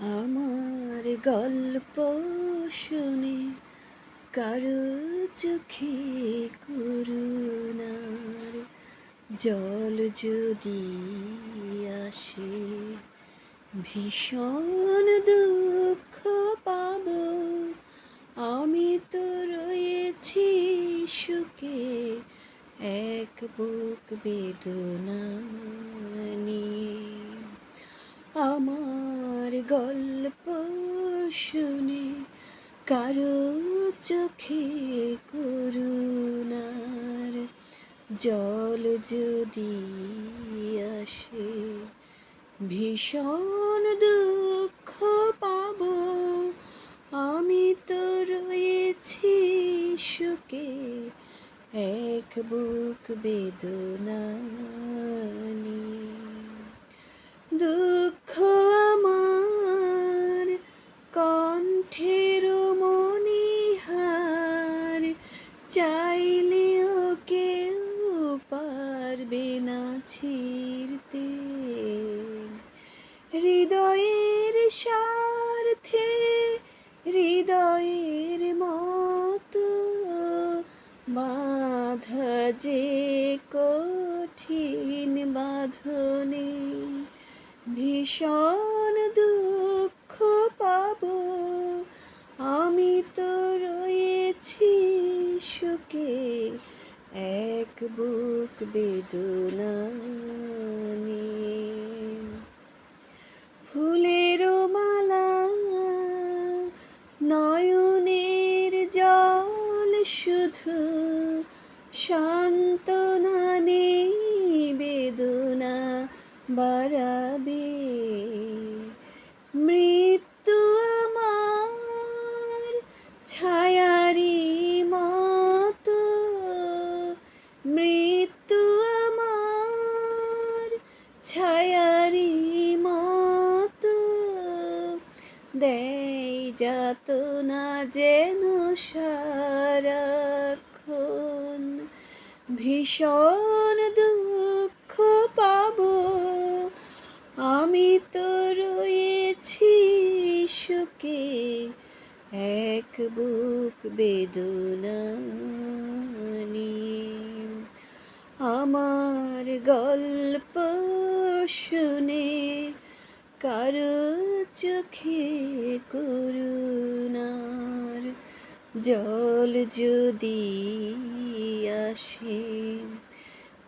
আমার গল্প শুনে কারও চোখে করুণার জল যদি আসে, ভীষণ দুঃখ পাব। আমি তো রয়েছি সুখে, এক বুক বেদনা নিয়ে। গল্প শুনে কারও চোখে করুণার জল যদি আসে, ভীষণ দুঃখ পাব। আমি তো রয়েছি সুখে, এক বুক বেদনা পারবে না ছিড়তে। হৃদয়ের স্বার্থে হৃদয়ের মতো বাধা যে কঠিন বাঁধনে ভীষণ দুঃখ এক বুক বেদনা ফুলের মালা নয়নের জল শুধু সান্ত্বনা নেই বেদনা বাড়াবে দেয় যাত না যেন সারাক্ষণ ভীষণ দুঃখ পাব। আমি তো রয়েছি সুখে, এক বুক বেদনা আমার গল্প শুনে কারও চোখে করুণার জল যদি আসে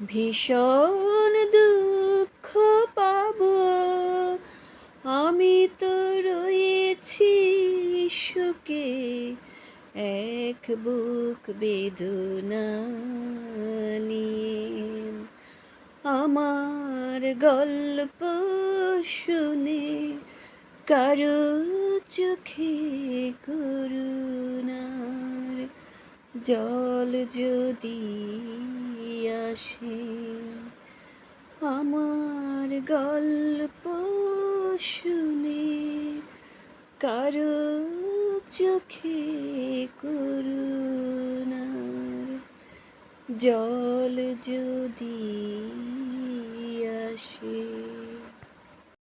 ভীষণ দুঃখ পাব আমি তো রয়েছি সুখে এক বুক বেদনা নিয়ে আমার গল্প শুনে কারও চোখে করুণার জল যদি আসে। আমার গল্প শুনে কারও চোখে করুণার জল যদি আসে।